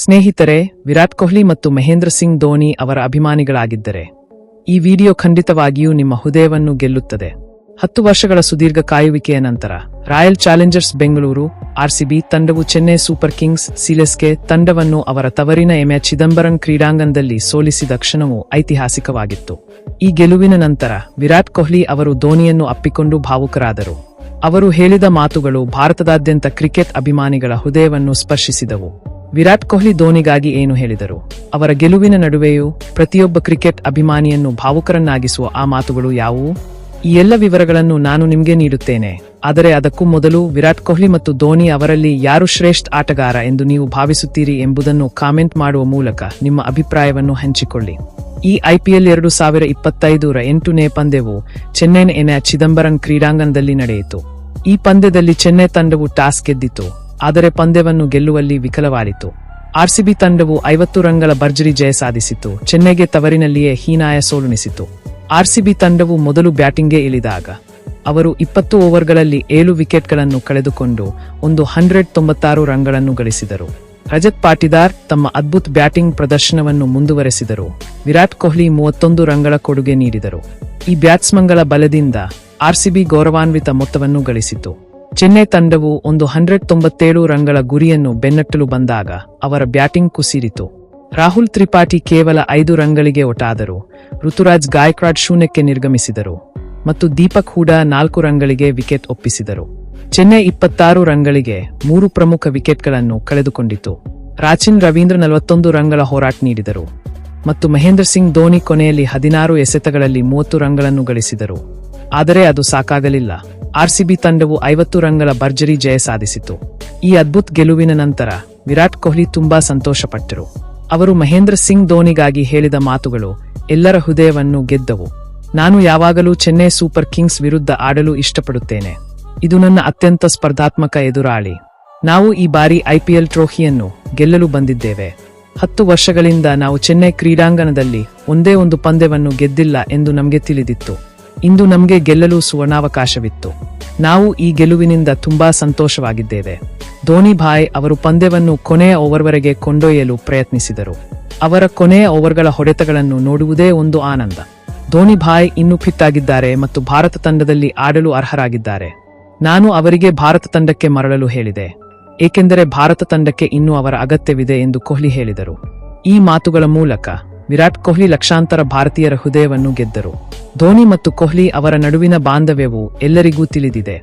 ಸ್ನೇಹಿತರೆ, ವಿರಾಟ್ ಕೊಹ್ಲಿ ಮತ್ತು ಮಹೇಂದ್ರ ಸಿಂಗ್ ಧೋನಿ ಅವರ ಅಭಿಮಾನಿಗಳಾಗಿದ್ದರೆ, ಈ ವಿಡಿಯೋ ಖಂಡಿತವಾಗಿಯೂ ನಿಮ್ಮ ಹೃದಯವನ್ನು ಗೆಲ್ಲುತ್ತದೆ. ಹತ್ತು ವರ್ಷಗಳ ಸುದೀರ್ಘ ಕಾಯುವಿಕೆಯ ನಂತರ, ರಾಯಲ್ ಚಾಲೆಂಜರ್ಸ್ ಬೆಂಗಳೂರು ಆರ್ಸಿಬಿ ತಂಡವು ಚೆನ್ನೈ ಸೂಪರ್ ಕಿಂಗ್ಸ್ ಸಿಲೆಸ್ಕೆ ತಂಡವನ್ನು ಅವರ ತವರಿನ ಎಮೆ ಚಿದಂಬರಂ ಕ್ರೀಡಾಂಗಣದಲ್ಲಿ ಸೋಲಿಸಿದ ಕ್ಷಣವು ಐತಿಹಾಸಿಕವಾಗಿತ್ತು. ಈ ಗೆಲುವಿನ ನಂತರ, ವಿರಾಟ್ ಕೊಹ್ಲಿ ಅವರು ಧೋನಿಯನ್ನು ಅಪ್ಪಿಕೊಂಡು ಭಾವುಕರಾದರು. ಅವರು ಹೇಳಿದ ಮಾತುಗಳು ಭಾರತದಾದ್ಯಂತ ಕ್ರಿಕೆಟ್ ಅಭಿಮಾನಿಗಳ ಹೃದಯವನ್ನು ಸ್ಪರ್ಶಿಸಿದವು. ವಿರಾಟ್ ಕೊಹ್ಲಿ ಧೋನಿಗಾಗಿ ಏನು ಹೇಳಿದರು? ಅವರ ಗೆಲುವಿನ ನಡುವೆಯೂ ಪ್ರತಿಯೊಬ್ಬ ಕ್ರಿಕೆಟ್ ಅಭಿಮಾನಿಯನ್ನು ಭಾವುಕರನ್ನಾಗಿಸುವ ಆ ಮಾತುಗಳು ಯಾವುವು? ಈ ಎಲ್ಲ ವಿವರಗಳನ್ನು ನಾನು ನಿಮಗೆ ನೀಡುತ್ತೇನೆ. ಆದರೆ ಅದಕ್ಕೂ ಮೊದಲು ವಿರಾಟ್ ಕೊಹ್ಲಿ ಮತ್ತು ಧೋನಿ ಅವರಲ್ಲಿ ಯಾರು ಶ್ರೇಷ್ಠ ಆಟಗಾರ ಎಂದು ನೀವು ಭಾವಿಸುತ್ತೀರಿ ಎಂಬುದನ್ನು ಕಾಮೆಂಟ್ ಮಾಡುವ ಮೂಲಕ ನಿಮ್ಮ ಅಭಿಪ್ರಾಯವನ್ನು ಹಂಚಿಕೊಳ್ಳಿ. ಈ ಐಪಿಎಲ್ ಎರಡು ಸಾವಿರ ಇಪ್ಪತ್ತೈದರ ಎಂಟನೇ ಪಂದ್ಯವು ಚೆನ್ನೈನ ಎನ ಚಿದಂಬರಂ ಕ್ರೀಡಾಂಗಣದಲ್ಲಿ ನಡೆಯಿತು. ಈ ಪಂದ್ಯದಲ್ಲಿ ಚೆನ್ನೈ ತಂಡವು ಟಾಸ್ ಗೆದ್ದಿತು. ಆದರೆ ಪಂದ್ಯವನ್ನು ಗೆಲ್ಲುವಲ್ಲಿ ವಿಫಲವಾಯಿತು ಆರ್ಸಿಬಿ ತಂಡವು ಐವತ್ತು ರನ್ಗಳ ಭರ್ಜರಿ ಜಯ ಸಾಧಿಸಿತು. ಚೆನ್ನೈಗೆ ತವರಿನಲ್ಲಿಯೇ ಹೀನಾಯ ಸೋಲುಣಿಸಿತು ಆರ್ಸಿಬಿ ತಂಡವು ಮೊದಲು ಬ್ಯಾಟಿಂಗ್ಗೆ ಇಳಿದಾಗ ಅವರು ಇಪ್ಪತ್ತು ಓವರ್ಗಳಲ್ಲಿ ಏಳು ವಿಕೆಟ್ಗಳನ್ನು ಕಳೆದುಕೊಂಡು ಒಂದು ಹಂಡ್ರೆಡ್ ತೊಂಬತ್ತಾರು ರನ್ಗಳನ್ನು ಗಳಿಸಿದರು. ರಜತ್ ಪಾಟಿದಾರ್ ತಮ್ಮ ಅದ್ಭುತ ಬ್ಯಾಟಿಂಗ್ ಪ್ರದರ್ಶನವನ್ನು ಮುಂದುವರೆಸಿದರು. ವಿರಾಟ್ ಕೊಹ್ಲಿ ಮೂವತ್ತೊಂದು ರನ್ಗಳ ಕೊಡುಗೆ ನೀಡಿದರು. ಈ ಬ್ಯಾಟ್ಸ್ಮನ್ಗಳ ಬಲದಿಂದ ಆರ್ಸಿಬಿ ಗೌರವಾನ್ವಿತ ಮೊತ್ತವನ್ನು ಗಳಿಸಿತು. ಚೆನ್ನೈ ತಂಡವು ಒಂದು ಹಂಡ್ರೆಡ್ ತೊಂಬತ್ತೇಳು ರನ್ಗಳ ಗುರಿಯನ್ನು ಬೆನ್ನಟ್ಟಲು ಬಂದಾಗ ಅವರ ಬ್ಯಾಟಿಂಗ್ ಕುಸಿರಿತು. ರಾಹುಲ್ ತ್ರಿಪಾಠಿ ಕೇವಲ ಐದು ರನ್ಗಳಿಗೆ ಒಟಾದರು. ಋತುರಾಜ್ ಗಾಯಕ್ವಾಡ್ ಶೂನ್ಯಕ್ಕೆ ನಿರ್ಗಮಿಸಿದರು ಮತ್ತು ದೀಪಕ್ ಹೂಡಾ ನಾಲ್ಕು ರನ್ಗಳಿಗೆ ವಿಕೆಟ್ ಒಪ್ಪಿಸಿದರು. ಚೆನ್ನೈ ಇಪ್ಪತ್ತಾರು ರನ್ಗಳಿಗೆ ಮೂರು ಪ್ರಮುಖ ವಿಕೆಟ್ಗಳನ್ನು ಕಳೆದುಕೊಂಡಿತು. ರಾಚಿನ್ ರವೀಂದ್ರ ನಲವತ್ತೊಂದು ರನ್ಗಳ ಹೋರಾಟ ನೀಡಿದರು ಮತ್ತು ಮಹೇಂದ್ರ ಸಿಂಗ್ ಧೋನಿ ಕೊನೆಯಲ್ಲಿ ಹದಿನಾರು ಎಸೆತಗಳಲ್ಲಿ ಮೂವತ್ತು ರನ್ಗಳನ್ನು ಗಳಿಸಿದರು. ಆದರೆ ಅದು ಸಾಕಾಗಲಿಲ್ಲ. ಆರ್ಸಿಬಿ ತಂಡವು ಐವತ್ತು ರನ್ಗಳ ಭರ್ಜರಿ ಜಯ ಸಾಧಿಸಿತು. ಈ ಅದ್ಭುತ ಗೆಲುವಿನ ನಂತರ ವಿರಾಟ್ ಕೊಹ್ಲಿ ತುಂಬಾ ಸಂತೋಷಪಟ್ಟರು. ಅವರು ಮಹೇಂದ್ರ ಸಿಂಗ್ ಧೋನಿಗಾಗಿ ಹೇಳಿದ ಮಾತುಗಳು ಎಲ್ಲರ ಹೃದಯವನ್ನು ಗೆದ್ದವು. ನಾನು ಯಾವಾಗಲೂ ಚೆನ್ನೈ ಸೂಪರ್ ಕಿಂಗ್ಸ್ ವಿರುದ್ಧ ಆಡಲು ಇಷ್ಟಪಡುತ್ತೇನೆ. ಇದು ನನ್ನ ಅತ್ಯಂತ ಸ್ಪರ್ಧಾತ್ಮಕ ಎದುರಾಳಿ. ನಾವು ಈ ಬಾರಿ ಐಪಿಎಲ್ ಟ್ರೋಫಿಯನ್ನು ಗೆಲ್ಲಲು ಬಂದಿದ್ದೇವೆ. ಹತ್ತು ವರ್ಷಗಳಿಂದ ನಾವು ಚೆನ್ನೈ ಕ್ರೀಡಾಂಗಣದಲ್ಲಿ ಒಂದೇ ಒಂದು ಪಂದ್ಯವನ್ನು ಗೆದ್ದಿಲ್ಲ ಎಂದು ನಮಗೆ ತಿಳಿದಿತ್ತು. ಇಂದು ನಮಗೆ ಗೆಲ್ಲಲು ಸುವರ್ಣಾವಕಾಶವಿತ್ತು. ನಾವು ಈ ಗೆಲುವಿನಿಂದ ತುಂಬಾ ಸಂತೋಷವಾಗಿದ್ದೇವೆ. ಧೋನಿ ಭಾಯ್ ಅವರು ಪಂದ್ಯವನ್ನು ಕೊನೆಯ ಓವರ್ವರೆಗೆ ಕೊಂಡೊಯ್ಯಲು ಪ್ರಯತ್ನಿಸಿದರು. ಅವರ ಕೊನೆಯ ಓವರ್ಗಳ ಹೊಡೆತಗಳನ್ನು ನೋಡುವುದೇ ಒಂದು ಆನಂದ. ಧೋನಿ ಭಾಯ್ ಇನ್ನೂ ಫಿಟ್ ಆಗಿದ್ದಾರೆ ಮತ್ತು ಭಾರತ ತಂಡದಲ್ಲಿ ಆಡಲು ಅರ್ಹರಾಗಿದ್ದಾರೆ. ನಾನು ಅವರಿಗೆ ಭಾರತ ತಂಡಕ್ಕೆ ಮರಳಲು ಹೇಳಿದೆ. ಏಕೆಂದರೆ ಭಾರತ ತಂಡಕ್ಕೆ ಇನ್ನೂ ಅವರ ಅಗತ್ಯವಿದೆ ಎಂದು ಕೊಹ್ಲಿ ಹೇಳಿದರು. ಈ ಮಾತುಗಳ ಮೂಲಕ ವಿರಾಟ್ ಕೊಹ್ಲಿ ಲಕ್ಷಾಂತರ ಭಾರತೀಯರ ಹೃದಯವನ್ನು ಗೆದ್ದರು. ಧೋನಿ ಮತ್ತು ಕೊಹ್ಲಿ ಅವರ ನಡುವಿನ ಬಾಂಧವ್ಯವು ಎಲ್ಲರಿಗೂ ತಿಳಿದಿದೆ.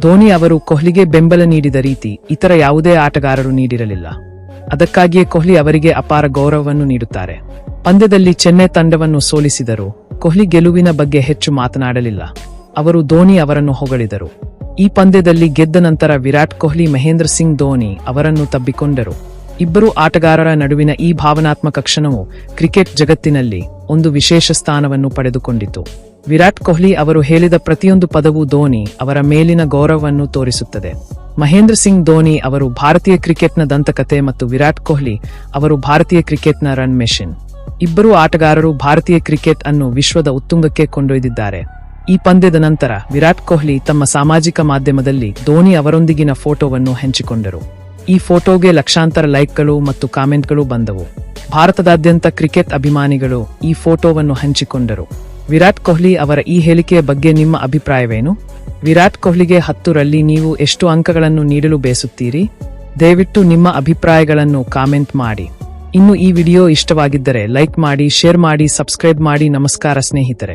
ಧೋನಿ ಅವರು ಕೊಹ್ಲಿಗೆ ಬೆಂಬಲ ನೀಡಿದ ರೀತಿ ಇತರ ಯಾವುದೇ ಆಟಗಾರರು ನೀಡಿರಲಿಲ್ಲ. ಅದಕ್ಕಾಗಿಯೇ ಕೊಹ್ಲಿ ಅವರಿಗೆ ಅಪಾರ ಗೌರವವನ್ನು ನೀಡುತ್ತಾರೆ. ಪಂದ್ಯದಲ್ಲಿ ಚೆನ್ನೈ ತಂಡವನ್ನು ಸೋಲಿಸಿದರು ಕೊಹ್ಲಿ ಗೆಲುವಿನ ಬಗ್ಗೆ ಹೆಚ್ಚು ಮಾತನಾಡಲಿಲ್ಲ. ಅವರು ಧೋನಿ ಅವರನ್ನು ಹೊಗಳಿದರು. ಈ ಪಂದ್ಯದಲ್ಲಿ ಗೆದ್ದ ನಂತರ ವಿರಾಟ್ ಕೊಹ್ಲಿ, ಮಹೇಂದ್ರ ಸಿಂಗ್ ಧೋನಿ ಅವರನ್ನು ತಬ್ಬಿಕೊಂಡರು. ಇಬ್ಬರು ಆಟಗಾರರ ನಡುವಿನ ಈ ಭಾವನಾತ್ಮಕ ಕ್ಷಣವು ಕ್ರಿಕೆಟ್ ಜಗತ್ತಿನಲ್ಲಿ ಒಂದು ವಿಶೇಷ ಸ್ಥಾನವನ್ನು ಪಡೆದುಕೊಂಡಿತು. ವಿರಾಟ್ ಕೊಹ್ಲಿ ಅವರು ಹೇಳಿದ ಪ್ರತಿಯೊಂದು ಪದವು ಧೋನಿ ಅವರ ಮೇಲಿನ ಗೌರವವನ್ನು ತೋರಿಸುತ್ತದೆ. ಮಹೇಂದ್ರ ಸಿಂಗ್ ಧೋನಿ ಅವರು ಭಾರತೀಯ ಕ್ರಿಕೆಟ್ನ ದಂತಕತೆ ಮತ್ತು ವಿರಾಟ್ ಕೊಹ್ಲಿ ಅವರು ಭಾರತೀಯ ಕ್ರಿಕೆಟ್ನ ರನ್ ಮೆಷಿನ್. ಇಬ್ಬರು ಆಟಗಾರರು ಭಾರತೀಯ ಕ್ರಿಕೆಟ್ ಅನ್ನು ವಿಶ್ವದ ಉತ್ತುಂಗಕ್ಕೆ ಕೊಂಡೊಯ್ದಿದ್ದಾರೆ. ಈ ಪಂದ್ಯದ ನಂತರ ವಿರಾಟ್ ಕೊಹ್ಲಿ ತಮ್ಮ ಸಾಮಾಜಿಕ ಮಾಧ್ಯಮದಲ್ಲಿ ಧೋನಿ ಅವರೊಂದಿಗಿನ ಫೋಟೋವನ್ನು ಹಂಚಿಕೊಂಡರು. ಈ ಫೋಟೋಗೆ ಲಕ್ಷಾಂತರ ಲೈಕ್ಗಳು ಮತ್ತು ಕಾಮೆಂಟ್ಗಳು ಬಂದವು. ಭಾರತದಾದ್ಯಂತ ಕ್ರಿಕೆಟ್ ಅಭಿಮಾನಿಗಳು ಈ ಫೋಟೋವನ್ನು ಹಂಚಿಕೊಂಡರು. ವಿರಾಟ್ ಕೊಹ್ಲಿ ಅವರ ಈ ಹೇಳಿಕೆಯ ಬಗ್ಗೆ ನಿಮ್ಮ ಅಭಿಪ್ರಾಯವೇನು? ವಿರಾಟ್ ಕೊಹ್ಲಿಗೆ ಹತ್ತರಲ್ಲಿ ನೀವು ಎಷ್ಟು ಅಂಕಗಳನ್ನು ನೀಡಲು ಬಯಸುತ್ತೀರಿ ದಯವಿಟ್ಟು ನಿಮ್ಮ ಅಭಿಪ್ರಾಯಗಳನ್ನು ಕಾಮೆಂಟ್ ಮಾಡಿ. ಇನ್ನು ಈ ವಿಡಿಯೋ ಇಷ್ಟವಾಗಿದ್ದರೆ ಲೈಕ್ ಮಾಡಿ, ಶೇರ್ ಮಾಡಿ, ಸಬ್ಸ್ಕ್ರೈಬ್ ಮಾಡಿ. ನಮಸ್ಕಾರ ಸ್ನೇಹಿತರೆ.